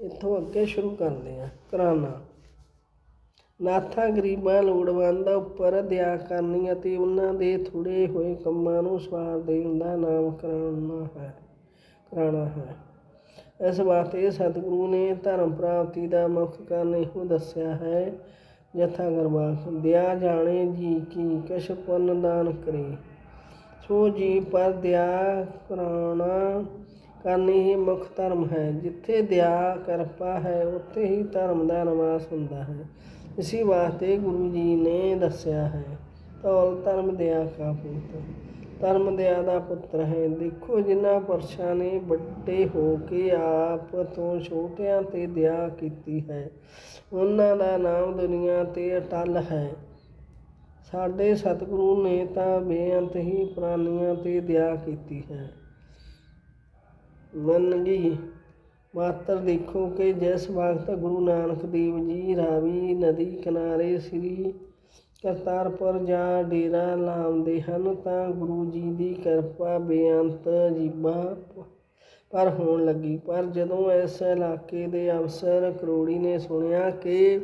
ਇੱਥੋਂ ਅੱਗੇ ਸ਼ੁਰੂ ਕਰਦੇ ਹਾਂ। ਕਰਾਨਾ। ਨਾਥਾ, ਗਰੀਬਾਂ, ਲੋੜਵੰਦ ਉੱਪਰ ਦਇਆ ਕਰਨੀ ਅਤੇ ਉਹਨਾਂ ਦੇ ਥੋੜੇ ਹੋਏ ਕੰਮਾਂ ਨੂੰ ਸਵਾਰ ਦੇਣ ਦਾ ਨਾਮ ਕਰਾਉਣਾ ਹੈ। ਕਰਾਉਣਾ ਹੈ। ਇਸ ਵਾਸਤੇ ਸਤਿਗੁਰੂ ਨੇ ਧਰਮ ਪ੍ਰਾਪਤੀ ਦਾ ਮੁੱਖ ਕਾਰਨ ਇਹੋ ਦੱਸਿਆ ਹੈ, ਜਥਾ ਗਰਬਾਖ ਦਿਆ ਜਾਣੇ, ਜੀ ਕੀ ਕਿਛ ਪੁੰਨ ਦਾਨ ਕਰੇ। ਸੋ ਜੀ, ਪਰ ਦਿਆ ਕਰਾਉਣਾ ਕਰਨੀ ਹੀ ਮੁੱਖ ਧਰਮ ਹੈ। ਜਿੱਥੇ ਦਇਆ, ਕਿਰਪਾ ਹੈ, ਉੱਥੇ ਹੀ ਧਰਮ ਦਾ ਨਿਵਾਸ ਹੁੰਦਾ ਹੈ। ਇਸੀ ਵਾਸਤੇ ਗੁਰੂ ਜੀ ਨੇ ਦੱਸਿਆ ਹੈ ਤੌਲ ਧਰਮ ਦਇਆ ਕਾ ਪੁੱਤਰ ਧਰਮ ਦਇਆ ਦਾ ਪੁੱਤਰ ਹੈ। ਦੇਖੋ ਜਿਨ੍ਹਾਂ ਪੁਰਸ਼ਾਂ ਨੇ ਵੱਡੇ ਹੋ ਕੇ ਆਪ ਤੋਂ ਛੋਟਿਆਂ ਤੇ ਦਇਆ ਕੀਤੀ ਹੈ, ਉਹਨਾਂ ਦਾ ਨਾਮ ਦੁਨੀਆ ਤੇ ਅਟਲ ਹੈ। ਸਾਡੇ ਸਤਿਗੁਰੂ ਨੇ ਤਾਂ ਬੇਅੰਤ ਹੀ ਪ੍ਰਾਨੀਆਂ ਤੇ ਦਇਆ ਕੀਤੀ ਹੈ। ਮੰਨਗੀ। ਮਾਤਰ ਦੇਖੋ ਕਿ ਜਿਸ ਵਕਤ ਗੁਰੂ ਨਾਨਕ ਦੇਵ ਜੀ ਰਾਵੀ ਨਦੀ ਕਿਨਾਰੇ ਸ੍ਰੀ ਕਰਤਾਰਪੁਰ ਜਾਂ ਡੇਰਾ ਲਾਉਂਦੇ ਹਨ, ਤਾਂ ਗੁਰੂ ਜੀ ਦੀ ਕਿਰਪਾ ਬੇਅੰਤ ਜੀਬਾਂ ਪਰ ਹੋਣ ਲੱਗੀ। ਪਰ ਜਦੋਂ ਇਸ ਇਲਾਕੇ ਦੇ ਅਫਸਰ ਕਰੋੜੀ ਨੇ ਸੁਣਿਆ ਕਿ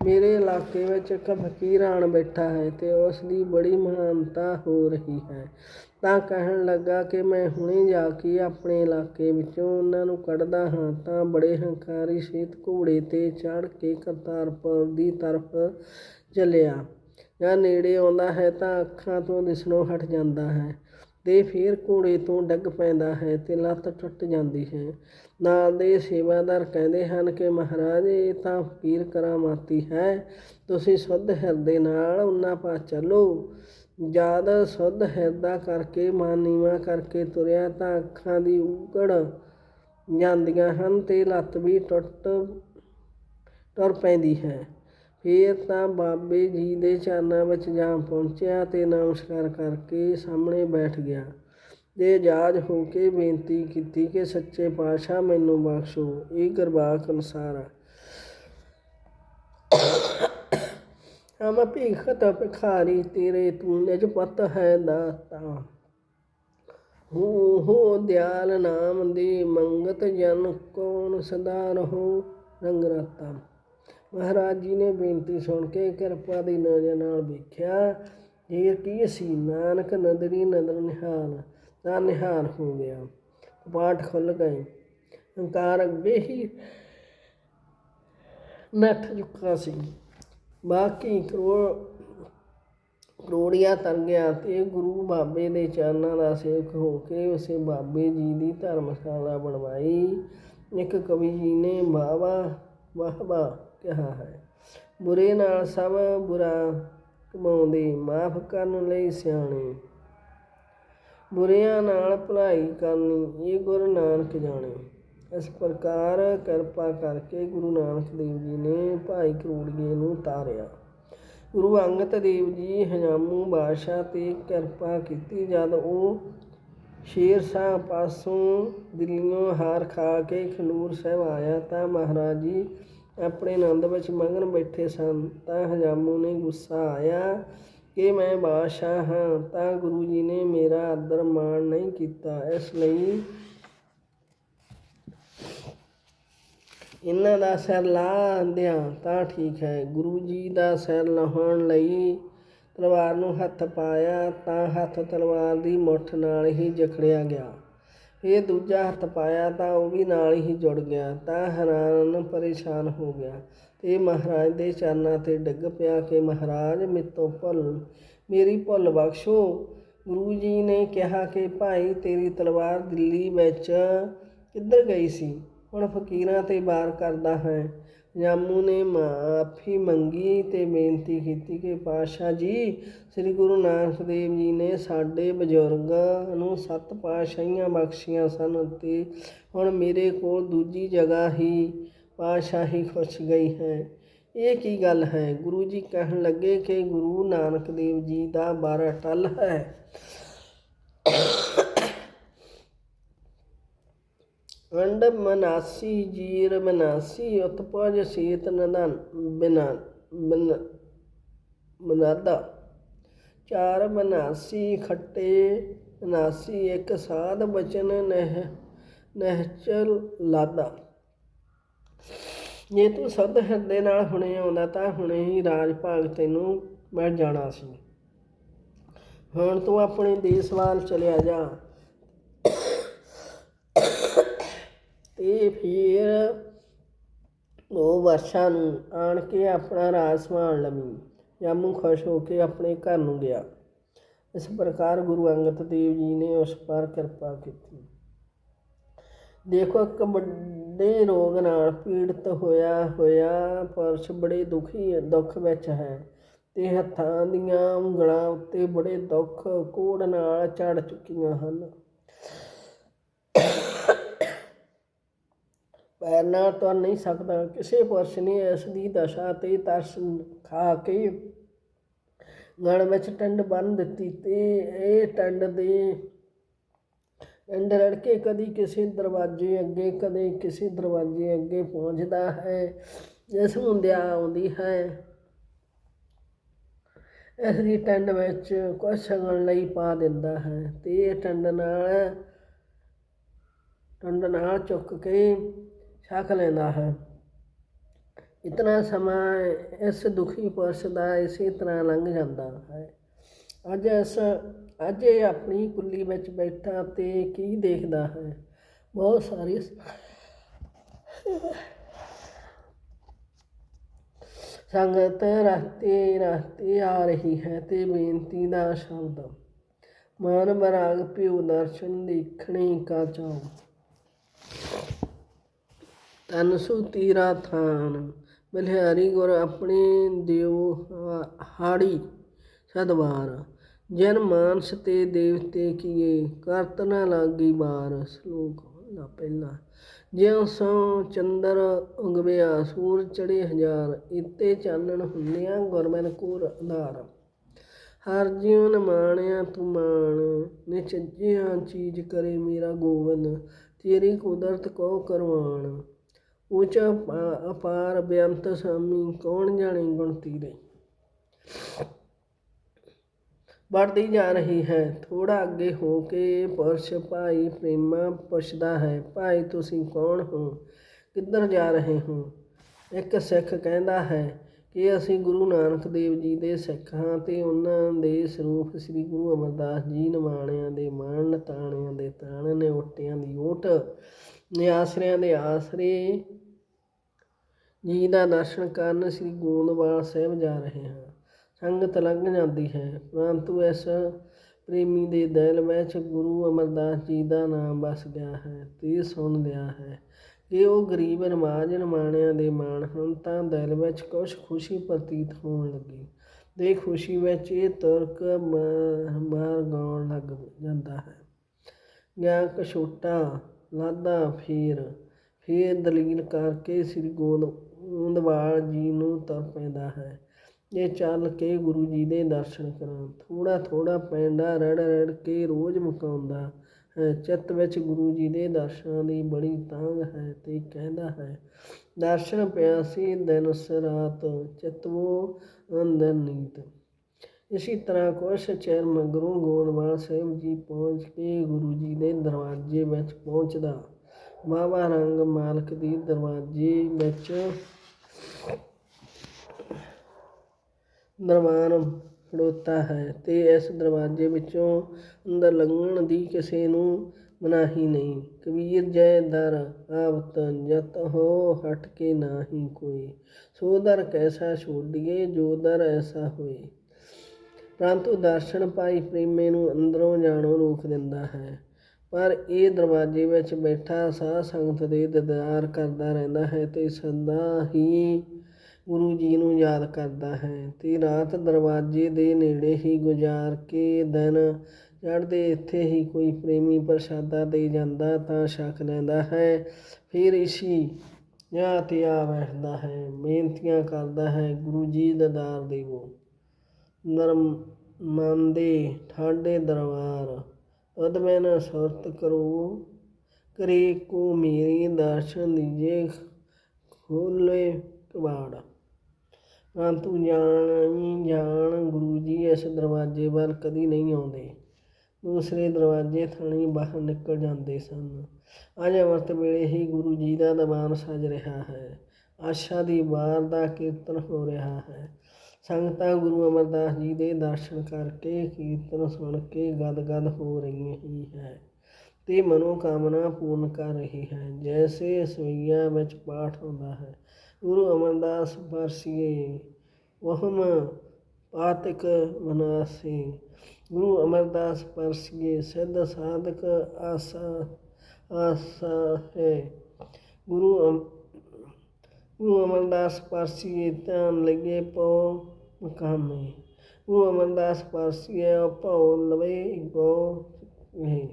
ਮੇਰੇ ਇਲਾਕੇ ਵਿੱਚ ਇੱਕ ਫਕੀਰ ਆਣ ਬੈਠਾ ਹੈ ਅਤੇ ਉਸ ਦੀ ਬੜੀ ਮਹਾਨਤਾ ਹੋ ਰਹੀ ਹੈ। ਤਾਂ ਕਹਿਣ ਲੱਗਾ ਕਿ ਮੈਂ ਹੁਣੇ ਜਾ ਕੇ ਆਪਣੇ ਇਲਾਕੇ ਵਿੱਚੋਂ ਉਹਨਾਂ ਨੂੰ ਕੱਢਦਾ ਹਾਂ ਤਾਂ ਬੜੇ ਹੰਕਾਰੀ ਸੇਤ ਘੋੜੇ ਤੇ ਚੜ੍ਹ ਕੇ ਕਰਤਾਰਪੁਰ ਦੀ ਤਰਫ ਚੱਲਿਆ। ਜਾਂ ਨੇੜੇ ਆਉਂਦਾ ਹੈ ਤਾਂ ਅੱਖਾਂ ਤੋਂ ਦਿਸਣੋਂ ਹਟ ਜਾਂਦਾ ਹੈ। ਤੇ ਫਿਰ ਘੋੜੇ ਤੋਂ ਡਿੱਗ ਪੈਂਦਾ ਹੈ ਤੇ ਲੱਤ ਟੁੱਟ ਜਾਂਦੀ ਹੈ। ਨਾਲ ਦੇ ਸੇਵਾਦਾਰ ਕਹਿੰਦੇ ਹਨ ਕਿ ਮਹਾਰਾਜ, ਇਹ ਤਾਂ ਫਕੀਰ ਕਰਾਮਾਤੀ ਹੈ। ਤੁਸੀਂ ਸੁੱਧ ਹਿਰਦੇ ਨਾਲ ਉਹਨਾਂ ਪਾਸ ਚੱਲੋ। ਜਦ ਸੁੱਧ ਹਿਰਦਾ ਕਰਕੇ, ਮਨ ਨੀਵਾਂ ਕਰਕੇ ਤੁਰਿਆ ਤਾਂ ਅੱਖਾਂ ਦੀ ਉਗੜ ਜਾਂਦੀਆਂ ਹਨ ਤੇ ਲੱਤ ਵੀ ਟੁੱਟ ਟੁਰ ਪੈਂਦੀ ਹੈ। ਫਿਰ ਤਾਂ ਬਾਬੇ ਜੀ ਦੇ ਚਰਨਾਂ ਵਿੱਚ ਜਾ ਪਹੁੰਚਿਆ ਤੇ ਨਮਸਕਾਰ ਕਰਕੇ ਸਾਹਮਣੇ ਬੈਠ ਗਿਆ। ਤੇ ਜਾਜ ਹੋ ਕੇ ਬੇਨਤੀ ਕੀਤੀ ਕਿ ਸੱਚੇ ਪਾਤਸ਼ਾਹ ਮੈਨੂੰ ਬਖਸ਼ੋ। ਇਹ ਗੁਰਬਾਖ ਅਨੁਸਾਰ ਆ। ਹਮ ਭੀਖਤ ਭਿਖਾਰੀ ਤੇਰੇ ਤੂੰ ਨਿਜ ਪਤ ਹੈ ਦਾਤਾ। ਹੋ ਹੋ ਦਿਆਲ ਨਾਮ ਦੀ ਮੰਗਤ ਜਨ ਕੋਨ ਸਦਾ ਰਹੋ ਰੰਗ ਰਤਾ। ਮਹਾਰਾਜ ਜੀ ਨੇ ਬੇਨਤੀ ਸੁਣ ਕੇ ਕਿਰਪਾ ਦੀ ਨਜ਼ਰ ਨਾਲ ਵੇਖਿਆ ਜੇ ਕੀ ਸੀ ਨਾਨਕ ਨਦਰੀ ਨਦਰ ਨਿਹਾਲ, ਤਾਂ ਨਿਹਾਲ ਹੋ ਗਿਆ। ਪਾਠ ਖੁੱਲ ਗਏ। ਹੰਕਾਰ ਅੱਗੇ ਹੀ ਨੱਠ ਚੁੱਕਾ ਸੀ। ਬਾਕੀ ਕਰੋੜ ਕਰੋੜੀਆਂ ਤਰ ਗਿਆ ਤੇ ਗੁਰੂ ਬਾਬੇ ਦੇ ਚਰਨਾਂ ਦਾ ਸੇਵਕ ਹੋ ਕੇ ਉਸੇ ਬਾਬੇ ਜੀ ਦੀ ਧਰਮਸ਼ਾਲਾ ਬਣਵਾਈ। ਇੱਕ ਕਵੀ ਜੀ ਨੇ ਬਾਵਾ ਵਾਹ ਵਾਹ ਕਿਹਾ ਹੈ। ਬੁਰੇ ਨਾਲ ਸਭ ਬੁਰਾ ਕਮਾਉਂਦੇ, ਮਾਫ ਕਰਨ ਲਈ ਸਿਆਣੇ। ਬੁਰਿਆਂ ਨਾਲ ਭਲਾਈ ਕਰਨੀ, ਇਹ ਗੁਰੂ ਨਾਨਕ ਜਾਣੇ। ਇਸ ਪ੍ਰਕਾਰ ਕਿਰਪਾ ਕਰਕੇ ਗੁਰੂ ਨਾਨਕ ਦੇਵ ਜੀ ਨੇ ਭਾਈ ਕਰੂੜੀਏ ਨੂੰ ਤਾਰਿਆ। ਗੁਰੂ ਅੰਗਦ ਦੇਵ ਜੀ ਹਜਾਮੂ ਬਾਦਸ਼ਾਹ ਤੇ ਕਿਰਪਾ ਕੀਤੀ ਜਦ ਉਹ ਸ਼ੇਰ ਸ਼ਾਹ ਪਾਸੋਂ ਦਿੱਲੀੋਂ ਹਾਰ ਖਾ ਕੇ ਖਡੂਰ ਸਾਹਿਬ ਆਇਆ ਤਾਂ ਮਹਾਰਾਜ ਜੀ ਆਪਣੇ ਆਨੰਦ ਵਿੱਚ ਮਗਨ ਬੈਠੇ ਸਨ। ਤਾਂ ਹਜਾਮੂ ਨੇ ਗੁੱਸਾ ਆਇਆ ਕਿ ਮੈਂ ਬਾਦਸ਼ਾਹ ਹਾਂ, ਤਾਂ ਗੁਰੂ ਜੀ ਨੇ ਮੇਰਾ ਆਦਰ ਮਾਣ ਨਹੀਂ ਕੀਤਾ। ਇਸ ਲਈ ਇਹਨਾਂ ਦਾ ਸਿਰ ਲਾ ਦਿਆਂ ਤਾਂ ਠੀਕ ਹੈ। ਗੁਰੂ ਜੀ ਦਾ ਸਿਰ ਲਾਹੁਣ ਲਈ ਤਲਵਾਰ ਨੂੰ ਹੱਥ ਪਾਇਆ ਤਾਂ ਹੱਥ ਤਲਵਾਰ ਦੀ ਮੁੱਠ ਨਾਲ ਹੀ ਜਕੜਿਆ ਗਿਆ। ਇਹ ਦੂਜਾ ਹੱਥ ਪਾਇਆ ਤਾਂ ਉਹ ਵੀ ਨਾਲ ਹੀ ਜੁੜ ਗਿਆ ਤਾਂ ਹੈਰਾਨ ਪਰੇਸ਼ਾਨ ਹੋ ਗਿਆ। ਤੇ ਮਹਾਰਾਜ ਦੇ ਚਰਨਾਂ ਤੇ ਡਿੱਗ ਪਿਆ ਕਿ ਮਹਾਰਾਜ ਮੇਤੋਂ ਭੁੱਲ, ਮੇਰੀ ਭੁੱਲ ਬਖਸ਼ੋ। ਗੁਰੂ ਜੀ ਨੇ ਕਿਹਾ ਕਿ ਭਾਈ ਤੇਰੀ ਤਲਵਾਰ ਦਿੱਲੀ ਵਿੱਚ ਕਿੱਧਰ ਗਈ ਸੀ? ਹੁਣ ਫਕੀਰਾਂ ਤੇ ਵਾਰ ਕਰਦਾ ਹੈ। ਜਾਮੂ ਨੇ ਮਾਫੀ ਮੰਗੀ ਤੇ ਬੇਨਤੀ ਕੀਤੀ ਕਿ ਪਾਤਸ਼ਾਹ ਜੀ, ਸ੍ਰੀ ਗੁਰੂ ਨਾਨਕ ਦੇਵ ਜੀ ਨੇ ਸਾਡੇ ਬਜ਼ੁਰਗਾਂ ਨੂੰ ਸੱਤ ਪਾਤਸ਼ਾਹੀਆਂ ਬਖਸ਼ੀਆਂ ਸਨ ਤੇ ਹੁਣ ਮੇਰੇ ਕੋਲ ਦੂਜੀ ਜਗ੍ਹਾ ਹੀ ਪਾਤਸ਼ਾਹੀ ਖੁੱਸ ਗਈ ਹੈ। ਇਹ ਕੀ ਗੱਲ ਹੈ? ਗੁਰੂ ਜੀ ਕਹਿਣ ਲੱਗੇ ਕਿ ਗੁਰੂ ਨਾਨਕ ਦੇਵ ਜੀ ਦਾ ਬਰ ਅਟਲ ਹੈ। ਅੰਡ ਮਨਾਸੀ ਜੀਰ ਮਨਾਸੀ ਉਤਪਜ ਸੀਤ ਨਦਨ ਬਿਨਾ ਮਨਾਦਾ। ਚਾਰ ਮਨਾਸੀ ਖੱਟੇ ਮਨਾਸੀ, ਇੱਕ ਸਾਧ ਬਚਨ ਨਹਿ ਨਹਿਚਲ ਲਾਦਾ। ਜੇ ਤੂੰ ਸਦ ਹਿਰਦੇ ਨਾਲ ਹੁਣੇ ਆਉਂਦਾ ਤਾਂ ਹੁਣੇ ਹੀ ਰਾਜ ਭਾਗ ਤੈਨੂੰ ਮਿਲ ਜਾਣਾ ਸੀ। ਹੁਣ ਤੂੰ ਆਪਣੇ ਦੇਸ਼ ਵੱਲ ਚਲਿਆ ਜਾ। ਤੇ ਫਿਰ ਉਹ ਵਰਸ਼ਾਂ ਨੂੰ ਆਣ ਕੇ ਆਪਣਾ ਰਾਜ ਸੰਭਾਲ ਲਵੀਂ। ਜਾਮੂ ਖੁਸ਼ ਹੋ ਕੇ ਆਪਣੇ ਘਰ ਨੂੰ ਗਿਆ। ਇਸ ਪ੍ਰਕਾਰ ਗੁਰੂ ਅੰਗਦ ਦੇਵ ਜੀ ਨੇ ਉਸ ਪਰ ਕਿਰਪਾ ਕੀਤੀ। ਦੇਖੋ, ਇੱਕ ਵੱਡੇ ਰੋਗ ਨਾਲ ਪੀੜਤ ਹੋਇਆ ਹੋਇਆ ਪਰਸ਼ ਬੜੇ ਦੁਖੀ, ਦੁੱਖ ਵਿੱਚ ਹੈ ਤੇ ਹੱਥਾਂ ਦੀਆਂ ਉਂਗਲਾਂ ਉੱਤੇ ਬੜੇ ਦੁੱਖ, ਕੋੜ ਨਾਲ ਚੜ ਚੁੱਕੀਆਂ ਹਨ। ਪੈਰਨਾ ਤੁਰ ਨਹੀਂ ਸਕਦਾ, ਕਿਸੇ ਪੁਰਸ਼ ਨੇ ਇਸ ਦੀ ਦਸ਼ਾ ਤੇ ਤਰਸ ਖਾ ਕੇ ਗਲ ਵਿੱਚ ਟੰਡ ਬੰਨ ਦਿੱਤੀ ਤੇ ਇਹ ਟੰਡ ਦੇ ਟੰਡ ਰੜ ਕਦੀ ਕਿਸੇ ਦਰਵਾਜ਼ੇ ਅੱਗੇ, ਕਦੇ ਕਿਸੇ ਦਰਵਾਜ਼ੇ ਅੱਗੇ ਪਹੁੰਚਦਾ ਹੈ, ਜਿਸ ਨੂੰ ਦਿਆ ਆਉਂਦੀ ਹੈ। ਇਸ ਦੀ ਟੰਡ ਵਿੱਚ ਕੁਝ ਛਗਣ ਲਈ ਪਾ ਦਿੰਦਾ ਹੈ ਤੇ ਇਹ ਟੰਡ ਨਾਲ ਟੰਡ ਨਾਲ ਚੁੱਕ ਕੇ ਛਕ ਲੈਂਦਾ ਹੈ। ਇਤਨਾ ਸਮਾਂ ਇਸ ਦੁਖੀ ਪੁਰਸ਼ ਦਾ ਇਸੇ ਤਰ੍ਹਾਂ ਲੰਘ ਜਾਂਦਾ ਹੈ। ਅੱਜ ਇਸ, ਅੱਜ ਇਹ ਆਪਣੀ ਕੁੱਲੀ ਵਿੱਚ ਬੈਠਾ ਤੇ ਕੀ ਦੇਖਦਾ ਹੈ? ਬਹੁਤ ਸਾਰੀ ਸੰਗਤ ਰਸਤੇ ਰਸਤੇ ਆ ਰਹੀ ਹੈ ਤੇ ਬੇਨਤੀ ਦਾ ਸ਼ਬਦ, ਮਨ ਬਰਾਗ ਪਿਉ ਦਰਸ਼ਨ ਦੇਖਣੇ ਕਾ ਚਾਉ। ਤਨ ਸੂ ਤੀਰਾ ਥਾਨ, ਬਲਿਹਾਰੀ ਗੁਰ ਆਪਣੇ ਦਿਓ ਹਾ- ਹਾੜੀ ਸਦਵਾਰ। ਜਨ ਮਾਨਸ ਤੇ ਦੇਵਤੇ ਕੀਏ, ਕਰਤ ਨ ਲਾਗੀ ਬਾਰ। ਸ਼ਲੋਕ ਦਾ ਪਹਿਲਾ। ਜਿਉ ਸੋ ਚੰਦਰ ਉਗਵਿਆ, ਸੂਰ ਚੜੇ ਹਜ਼ਾਰ। ਇਤੇ ਚਾਨਣ ਹੁੰਦਿਆਂ ਗੁਰਮਨ ਕੋਰ ਆਧਾਰ ਹਰ ਜੀਵਨ ਮਾਣਿਆ ਤੂੰ ਮਾਣ। ਨਿਚਜਿਆ ਚੀਜ਼ ਕਰੇ ਮੇਰਾ ਗੋਬਿੰਦ ਤੇਰੀ ਕੁਦਰਤ ਕੋ ਕਰਵਾਣ। ਉੱਚਾ ਅਪਾ- ਅਪਾਰ ਬੇਅੰਤ ਸਾਮੀ, ਕੌਣ ਜਾਣੇ ਗੁਣ ਤੀਰੇ ਵੱਧਦੀ ਜਾ ਰਹੀ ਹੈ ਥੋੜਾ ਅੱਗੇ ਹੋ ਕੇ ਪੁਰਸ਼ ਭਾਈ ਪ੍ਰੇਮਾ ਪੁੱਛਦਾ ਹੈ, ਭਾਈ, ਤੁਸੀਂ ਕੌਣ ਹੋ? ਕਿੱਧਰ ਜਾ ਰਹੇ ਹੋ? ਇੱਕ ਸਿੱਖ ਕਹਿੰਦਾ ਹੈ ਕਿ ਅਸੀਂ ਗੁਰੂ ਨਾਨਕ ਦੇਵ ਜੀ ਦੇ ਸਿੱਖ ਹਾਂ ਤੇ ਉਹਨਾਂ ਦੇ ਸਰੂਪ ਸ੍ਰੀ ਗੁਰੂ ਅਮਰਦਾਸ ਜੀ ਨਿਮਾਣਿਆਂ ਦੇ ਮਾਣ ਤਾਣਿਆਂ ਦੇ ਤਾਣ ਨੇ ਓਟਿਆਂ ਦੀ ਓਟ ਨਿਆਸਰਿਆਂ ਦੇ ਆਸਰੇ ਜੀ ਦਾ ਦਰਸ਼ਨ ਕਰਨ ਸ੍ਰੀ ਗੋਂਦਵਾਲ ਸਾਹਿਬ ਜਾ ਰਹੇ ਹਾਂ। ਸੰਗਤ ਲੰਘ ਜਾਂਦੀ ਹੈ, ਪਰੰਤੂ ਇਸ ਪ੍ਰੇਮੀ ਦੇ ਦਿਲ ਵਿੱਚ ਗੁਰੂ ਅਮਰਦਾਸ ਜੀ ਦਾ ਨਾਮ ਵਸ ਗਿਆ ਹੈ ਤੇ ਸੁਣ ਲਿਆ ਹੈ। ਕਿ ਉਹ ਗਰੀਬ ਨਮਾਜ਼ ਨਮਾਣਿਆਂ ਦੇ ਮਾਣ ਹਨ ਤਾਂ ਦਿਲ ਵਿੱਚ ਕੁਝ ਖੁਸ਼ੀ ਪ੍ਰਤੀਤ ਹੋਣ ਲੱਗੀ ਦੇ ਖੁਸ਼ੀ ਵਿੱਚ ਇਹ ਤੁਰਕ ਮਾਰ ਗਾਉਣ ਲੱਗ ਜਾਂਦਾ ਹੈ। ਗਿਆ ਕਛੋਟਾ ਲਾਦਾ ਫੇਰ ਫੇਰ ਦਲੀਲ ਕਰਕੇ ਸ੍ਰੀ ਗੋਦ ਗੋਂਦਵਾਲ ਜੀ ਨੂੰ ਤੁਰ ਪੈਂਦਾ ਹੈ। ਇਹ ਚੱਲ ਕੇ ਗੁਰੂ ਜੀ ਦੇ ਦਰਸ਼ਨ ਕਰਾਂ। ਥੋੜਾ ਥੋੜਾ ਪੈਂਡਾ ਰੜ ਰੜ ਕੇ ਰੋਜ਼ ਮੁਕਾਉਂਦਾ ਹੈ। ਚਿੱਤ ਵਿੱਚ ਗੁਰੂ ਜੀ ਦੇ ਦਰਸ਼ਨਾਂ ਦੀ ਬੜੀ ਤਾਂਗ ਹੈ ਤੇ ਕਹਿੰਦਾ ਹੈ, ਦਰਸ਼ਨ ਪਿਆ ਸੀ ਦਿਨ ਸਰਾਤ, ਚਿਤਵੋ ਅੰਦਰ ਨੀਤ। ਇਸੀ ਤਰ੍ਹਾਂ ਕੁਛ ਚਿਰ ਮਗਰੋਂ ਗੋਂਦਵਾਲ ਸਾਹਿਬ ਜੀ ਪਹੁੰਚ ਕੇ ਗੁਰੂ ਜੀ ਦੇ ਦਰਵਾਜ਼ੇ ਵਿੱਚ ਪਹੁੰਚਦਾ। ਬਾਬਾ ਰੰਗ ਮਾਲਕ ਦੀ ਦਰਵਾਜ਼ੇ ਵਿੱਚ ਦਰਬਾਨ ਖੜੋਤਾ ਹੈ ਅਤੇ ਇਸ ਦਰਵਾਜ਼ੇ ਵਿੱਚੋਂ ਅੰਦਰ ਲੰਘਣ ਦੀ ਕਿਸੇ ਨੂੰ ਮਨਾਹੀ ਨਹੀਂ। ਕਬੀਰ ਜੈ ਦਰ ਆਵਤ ਜਤ ਹੋ ਹਟ ਕੇ ਨਾਹੀ ਕੋਈ। ਸੋ ਦਰ ਕੈਸਾ ਛੋਡੀਏ ਜੋ ਦਰ ਐਸਾ ਹੋਏ। ਪਰੰਤੂ ਦਰਸ਼ਨ ਭਾਈ ਪ੍ਰੇਮੇ ਨੂੰ ਅੰਦਰੋਂ ਜਾਣੋਂ ਰੋਕ ਦਿੰਦਾ ਹੈ। ਪਰ ਇਹ ਦਰਵਾਜ਼ੇ ਵਿੱਚ ਬੈਠਾ ਸਾਧ ਸੰਗਤ ਦੇ ਦੀਦਾਰ ਕਰਦਾ ਰਹਿੰਦਾ ਹੈ ਤੇ ਸਦਾ ਹੀ ਗੁਰੂ ਜੀ ਨੂੰ ਯਾਦ ਕਰਦਾ ਹੈ। ਅਤੇ ਰਾਤ ਦਰਵਾਜ਼ੇ ਦੇ ਨੇੜੇ ਹੀ ਗੁਜ਼ਾਰ ਕੇ ਦਿਨ ਚੜ੍ਹਦੇ ਇੱਥੇ ਹੀ ਕੋਈ ਪ੍ਰੇਮੀ ਪ੍ਰਸ਼ਾਦਾ ਦੇ ਜਾਂਦਾ ਤਾਂ ਛਕ ਲੈਂਦਾ ਹੈ। ਫਿਰ ਇਸੀ ਜਾਂ ਤੇ ਆ ਬੈਠਦਾ ਹੈ, ਬੇਨਤੀਆਂ ਕਰਦਾ ਹੈ, ਗੁਰੂ ਜੀ ਦਦਾਰ ਦੇਵੋ। ਨਰਮ ਮਨ ਦੇ ਠਾਡੇ ਦਰਬਾਰ ਅਦਮੈਨ ਸੁਰਤ ਕਰੋ, ਕਰੇ ਕੋ ਮੇਰੀ ਦਰਸ਼ਨ ਦੀਜੇ ਖੋਲੇ ਕਬਾੜ। ਪਰੰਤੂ ਜਾਣ ਜਾਣ। ਗੁਰੂ ਜੀ ਇਸ ਦਰਵਾਜ਼ੇ ਵੱਲ ਕਦੀ ਨਹੀਂ ਆਉਂਦੇ। ਦੂਸਰੇ ਦਰਵਾਜ਼ੇ ਥਾਣੀ ਬਾਹਰ ਨਿਕਲ ਜਾਂਦੇ ਸਨ। ਅੱਜ ਅੰਮ੍ਰਿਤ ਵੇਲੇ ਹੀ ਗੁਰੂ ਜੀ ਦਾ ਦੀਵਾਨ ਸਜ ਰਿਹਾ ਹੈ। ਆਸ਼ਾ ਦੀ ਵਾਰ ਦਾ ਕੀਰਤਨ ਹੋ ਰਿਹਾ ਹੈ। ਸੰਗਤਾਂ ਗੁਰੂ ਅਮਰਦਾਸ ਜੀ ਦੇ ਦਰਸ਼ਨ ਕਰਕੇ ਕੀਰਤਨ ਸੁਣ ਕੇ ਗਦਗਦ ਹੋ ਰਹੀ ਹੀ ਹੈ ਤੇ ਮਨੋਕਾਮਨਾ ਪੂਰਨ ਕਰ ਰਹੀ ਹੈ। ਜੈਸੇ ਸਵਈਆ ਵਿੱਚ ਪਾਠ ਹੁੰਦਾ ਹੈ ਗੁਰੂ ਅਮਰਦਾਸ ਪਰਸੀਏ ਵਹਮ ਪਾਤਕ ਮਨਾਸੀ। ਗੁਰੂ ਅਮਰਦਾਸ ਪਰਸੀਏ ਸਿੱਧ ਸਾਧਕ ਆਸਾ ਆਸਾ ਹੈ। ਗੁਰੂ ਗੁਰੂ ਅਮਰਦਾਸ ਪਰਸੀਏ ਧਿਆਨ ਲਈਏ ਪਉ ਮਕਾਮੇ। ਗੁਰੂ ਅਮਰਦਾਸ ਪਰਸੀਏ ਪਉ ਲਵੇ ਗੋ ਹੈ।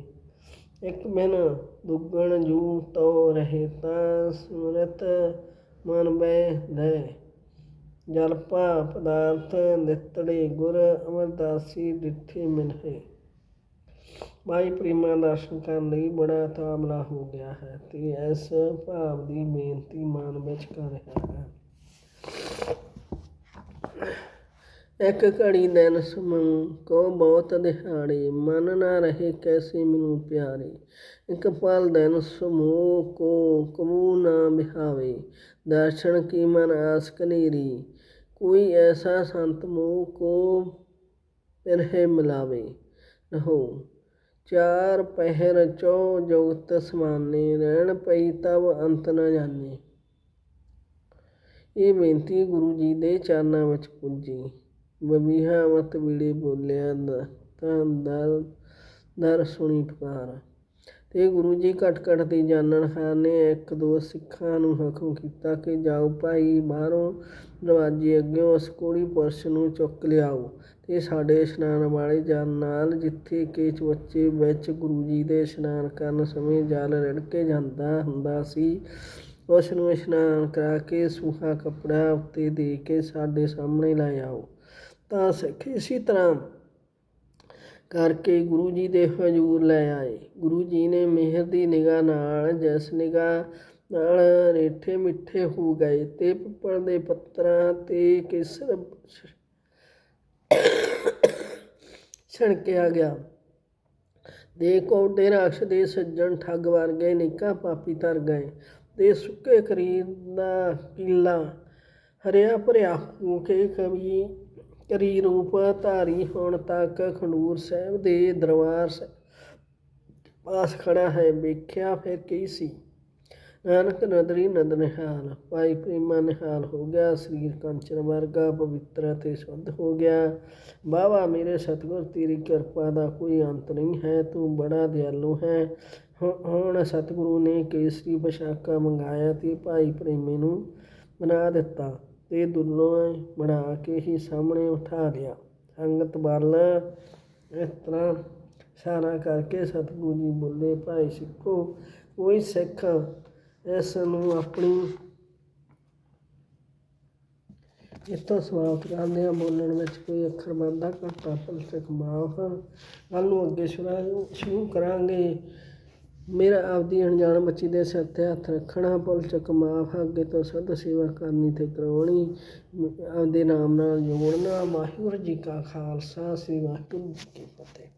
ਇੱਕ ਬਿਨ ਦੁੱਗਣ ਜੂ ਤੋ ਰਹੇ ਤਾਂ ਸੁਰਤ ਮਨ ਬੈ ਲੈ। ਜਲਪਾ ਪਦਾਰਥ ਨਿਤੜੇ ਗੁਰ ਅਮਰਦਾਸੀ ਡਿਠੇ ਮਿਲਏ ਮਾਈ ਪ੍ਰੀਮਾ ਦਰਸ਼ਨ ਕਰਨ ਲਈ ਬੜਾ ਤਾਮਲਾ ਹੋ ਗਿਆ ਹੈ ਤੇ ਇਸ ਭਾਵ ਦੀ ਬੇਨਤੀ ਮਨ ਵਿੱਚ ਕਰ ਰਿਹਾ ਹੈ। ਇੱਕ ਘੜੀ ਦਿਨ ਸਮੂਹ ਕੋ ਬਹੁਤ ਦਿਹਾੜੇ, ਮਨ ਨਾ ਰਹੇ ਕੈਸੇ ਮੈਨੂੰ ਪਿਆਰੇ। ਇੱਕ ਪਲ ਦਿਨ ਸਮੂਹ ਕੋ ਕਬੂ ਨਾ ਬਿਹਾਵੇ, ਦਰਸ਼ਨ ਕੀ ਮਨ ਆਸ ਕਨੀਰੀ। ਕੋਈ ਐਸਾ ਸੰਤ ਮੋਹ ਕੋ ਪਿਰਹਿ ਮਿਲਾਵੇ। ਰਹੋ, ਚਾਰ ਪਹਿਰ ਚੋ ਜੁਗਤ ਸਮਾਨੇ, ਰਹਿਣ ਪਈ ਤਬ ਅੰਤ ਨਾ ਜਾਣੇ ਇਹ ਬੇਨਤੀ ਗੁਰੂ ਜੀ ਦੇ ਚਰਨਾਂ ਵਿੱਚ ਪੁੱਜੀ। ਬਬੀਹਾ ਮਤ ਵਿੜੇ ਬੋਲਿਆ ਦ- ਤਾਂ ਦਰ ਦਰ ਸੁਣੀ ਪੁਕਾਰ। ਤੇ ਗੁਰੂ ਜੀ ਘਟ ਘਟ ਦੀ ਜਾਣਨਹਾਰ ਨੇ ਇੱਕ ਦੋ ਸਿੱਖਾਂ ਨੂੰ ਹੁਕਮ ਕੀਤਾ ਕਿ ਜਾਓ ਭਾਈ, ਬਾਹਰੋਂ ਦਰਵਾਜ਼ੇ ਅੱਗਿਓਂ ਉਸ ਕੋੜੀ ਪੁਰਸ਼ ਨੂੰ ਚੁੱਕ ਲਿਆਓ ਤੇ ਸਾਡੇ ਇਸ਼ਨਾਨ ਵਾਲੇ ਜਲ ਨਾਲ ਜਿੱਥੇ ਕਿ ਬੱਚੇ ਵਿੱਚ ਗੁਰੂ ਜੀ ਦੇ ਇਸ਼ਨਾਨ ਕਰਨ ਸਮੇਂ ਜਲ ਰਿੜ ਕੇ ਜਾਂਦਾ ਹੁੰਦਾ ਸੀ, ਉਸ ਨੂੰ ਇਸ਼ਨਾਨ ਕਰਾ ਕੇ ਸੂਹਾ ਕੱਪੜਾ ਉੱਤੇ ਦੇ ਕੇ ਸਾਡੇ ਸਾਹਮਣੇ ਲੈ ਆਓ। ਤਾਂ ਸਿੱਖ ਇਸੀ ਤਰ੍ਹਾਂ ਕਰਕੇ ਗੁਰੂ ਜੀ ਦੇ ਹਜ਼ੂਰ ਲੈ ਆਏ। ਗੁਰੂ ਜੀ ਨੇ ਮਿਹਰ ਦੀ ਨਿਗਾਹ ਨਾਲ, ਜਿਸ ਨਿਗਾਹ ਨਾਲ ਰੇਠੇ ਮਿੱਠੇ ਹੋ ਗਏ ਤੇ ਪਿੱਪਲ ਦੇ ਪੱਤਰਾਂ ਤੇ ਕੇਸਰ ਛਣਕਿਆ ਗਿਆ। ਦੇ ਕੋਡੇ ਰਾਖਸ਼ ਦੇ ਸੱਜਣ ਠੱਗ ਵਰਗੇ ਨਿੱਕਾ ਪਾਪੀ ਤਰ ਗਏ ਤੇ ਸੁੱਕੇ ਖਰੀਦ ਦਾ ਕੀਲਾ ਹਰਿਆ ਭਰਿਆ ਹੋ ਕੇ ਕਵੀ ਕਰੀ ਰੂਪ ਧਾਰੀ ਹੋਣ ਤੱਕ ਖੰਡੂਰ ਸਾਹਿਬ ਦੇ ਦਰਬਾਰ ਸਾਹਿਬ ਪਾਸ ਖੜਾ ਹੈ। ਵੇਖਿਆ ਫਿਰ ਕੀ ਸੀ? ਨਾਨਕ ਨਦਰੀ ਨਦ ਨਿਹਾਲ ਭਾਈ ਪ੍ਰੇਮਾ ਨਿਹਾਲ ਹੋ ਗਿਆ। ਸਰੀਰ ਕੰਚਨ ਵਰਗਾ, ਪਵਿੱਤਰ ਅਤੇ ਸ਼ੁੱਧ ਹੋ ਗਿਆ। ਬਾਵਾ ਮੇਰੇ ਸਤਿਗੁਰ, ਤੇਰੀ ਕਿਰਪਾ ਦਾ ਕੋਈ ਅੰਤ ਨਹੀਂ ਹੈ। ਤੂੰ ਬੜਾ ਦਿਆਲੂ ਹੈ, ਹੁਣ ਸਤਿਗੁਰੂ ਨੇ ਕੇਸਰੀ ਪੋਸ਼ਾਕਾ ਮੰਗਾਇਆ ਤੇ ਭਾਈ ਪ੍ਰੇਮੀ ਨੂੰ ਬਣਾ ਦਿੱਤਾ। ਤੇ ਦੁੱਲੋਂ ਬਣਾ ਕੇ ਹੀ ਸਾਹਮਣੇ ਉਠਾ ਲਿਆ। ਸੰਗਤ ਵੱਲ ਇਸ ਤਰ੍ਹਾਂ ਇਸ਼ਾਰਾ ਕਰਕੇ ਸਤਿਗੁਰੂ ਜੀ ਬੋਲੇ, ਭਾਈ ਸਿੱਖੋ, ਕੋਈ ਸਿੱਖ ਇਸ ਨੂੰ ਆਪਣੀ ਇਸ ਤੋਂ ਸਮਾਪਤ ਕਰਦੇ ਹਾਂ। ਬੋਲਣ ਵਿੱਚ ਕੋਈ ਅੱਖਰ ਵਾਧਾ ਘਾਟਾ ਸਿੱਖ ਮਾਫ। ਕੱਲ੍ਹ ਨੂੰ ਅੱਗੇ ਸ਼ੁਰੂ ਸ਼ੁਰੂ ਕਰਾਂਗੇ। ਮੇਰਾ ਆਪਦੀ ਅਣਜਾਣ ਬੱਚੀ ਦੇ ਸਿਰ ਤੇ ਹੱਥ ਰੱਖਣਾ, ਭੁੱਲ ਭੁਲਚਕ ਮਾਫ ਅੱਗੇ ਤੋਂ ਸਦ ਸੇਵਾ ਕਰਨੀ ਤੇ ਕਰਾਉਣੀ, ਆਪਦੇ ਨਾਮ ਨਾਲ ਜੋੜਨਾ। ਵਾਹਿਗੁਰੂ ਜੀ ਕਾ ਖਾਲਸਾ, ਸ੍ਰੀ ਵਾਹਿਗੁਰੂ ਜੀ ਕੀ ਫਤਿਹ।